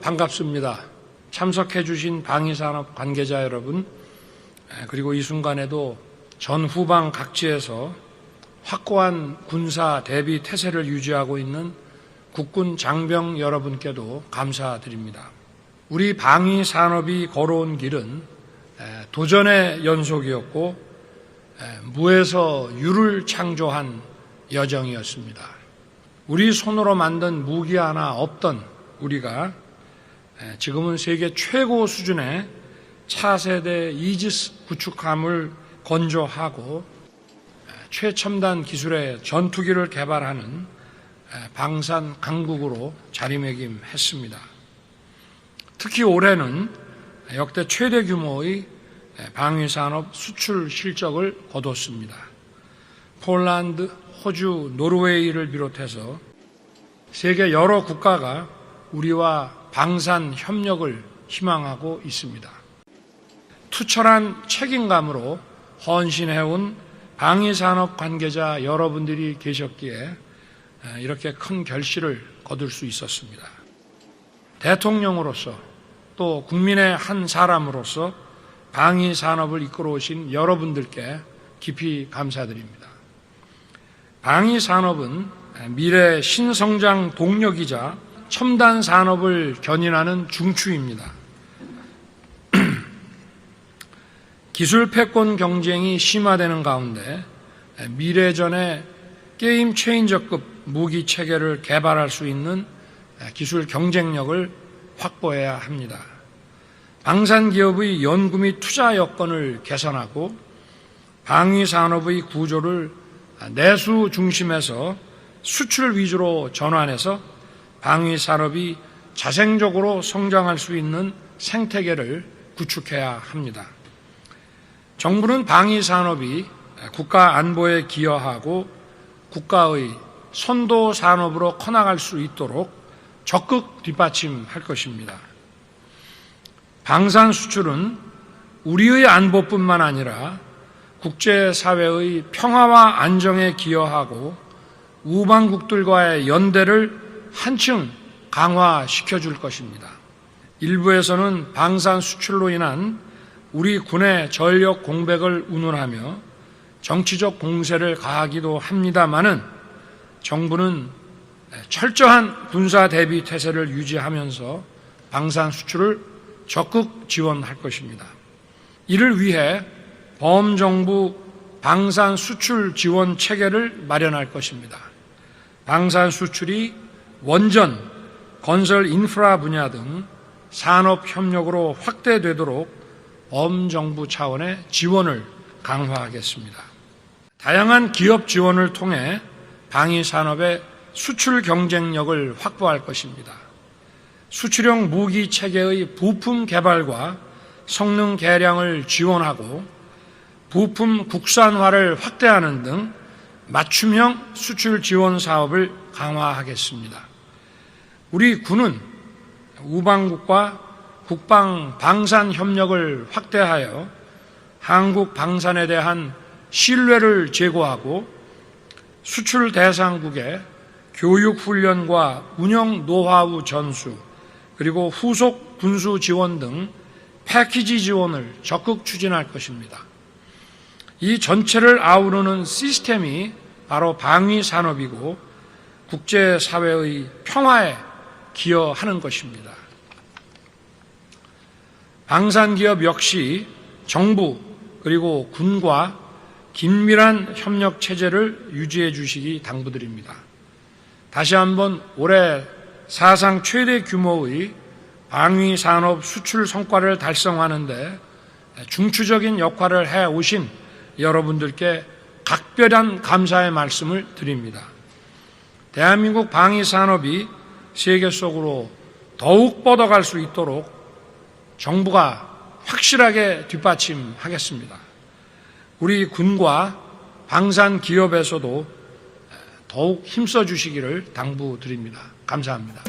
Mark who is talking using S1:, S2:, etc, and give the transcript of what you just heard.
S1: 반갑습니다. 참석해 주신 방위산업 관계자 여러분, 그리고 이 순간에도 전 후방 각지에서 확고한 군사 대비 태세를 유지하고 있는 국군 장병 여러분께도 감사드립니다. 우리 방위 산업이 걸어온 길은 도전의 연속이었고 무에서 유를 창조한 여정이었습니다. 우리 손으로 만든 무기 하나 없던 우리가 지금은 세계 최고 수준의 차세대 이지스 구축함을 건조하고 최첨단 기술의 전투기를 개발하는 방산 강국으로 자리매김했습니다. 특히 올해는 역대 최대 규모의 방위산업 수출 실적을 거뒀습니다. 폴란드, 호주, 노르웨이를 비롯해서 세계 여러 국가가 우리와 방산 협력을 희망하고 있습니다. 투철한 책임감으로 헌신해온 방위산업 관계자 여러분들이 계셨기에 이렇게 큰 결실을 거둘 수 있었습니다. 대통령으로서 또 국민의 한 사람으로서 방위산업을 이끌어 오신 여러분들께 깊이 감사드립니다. 방위산업은 미래 신성장 동력이자 첨단 산업을 견인하는 중추입니다. 기술 패권 경쟁이 심화되는 가운데 미래전의 게임 체인저급 무기 체계를 개발할 수 있는 기술 경쟁력을 확보해야 합니다. 방산 기업의 연구 및 투자 여건을 개선하고 방위 산업의 구조를 내수 중심에서 수출 위주로 전환해서 방위 산업이 자생적으로 성장할 수 있는 생태계를 구축해야 합니다. 정부는 방위 산업이 국가 안보에 기여하고 국가의 선도 산업으로 커나갈 수 있도록 적극 뒷받침할 것입니다. 방산 수출은 우리의 안보뿐만 아니라 국제사회의 평화와 안정에 기여하고 우방국들과의 연대를 한층 강화시켜 줄 것입니다. 일부에서는 방산 수출로 인한 우리 군의 전력 공백을 운운하며 정치적 공세를 가하기도 합니다마는 정부는 철저한 군사 대비 태세를 유지하면서 방산 수출을 적극 지원할 것입니다. 이를 위해 범정부 방산 수출 지원 체계를 마련할 것입니다. 방산 수출이 원전, 건설 인프라 분야 등 산업 협력으로 확대되도록 범정부 차원의 지원을 강화하겠습니다. 다양한 기업 지원을 통해 방위 산업의 수출 경쟁력을 확보할 것입니다. 수출형 무기 체계의 부품 개발과 성능 개량을 지원하고 부품 국산화를 확대하는 등 맞춤형 수출 지원 사업을 강화하겠습니다. 우리 군은 우방국과 국방 방산 협력을 확대하여 한국 방산에 대한 신뢰를 제고하고 수출 대상국의 교육 훈련과 운영 노하우 전수 그리고 후속 군수 지원 등 패키지 지원을 적극 추진할 것입니다. 이 전체를 아우르는 시스템이 바로 방위 산업이고 국제사회의 평화에 기여하는 것입니다. 방산기업 역시 정부 그리고 군과 긴밀한 협력 체제를 유지해 주시기 당부드립니다. 다시 한번 올해 사상 최대 규모의 방위 산업 수출 성과를 달성하는데 중추적인 역할을 해 오신 여러분들께 각별한 감사의 말씀을 드립니다. 대한민국 방위 산업이 세계 속으로 더욱 뻗어갈 수 있도록 정부가 확실하게 뒷받침하겠습니다. 우리 군과 방산 기업에서도 더욱 힘써 주시기를 당부드립니다. 감사합니다.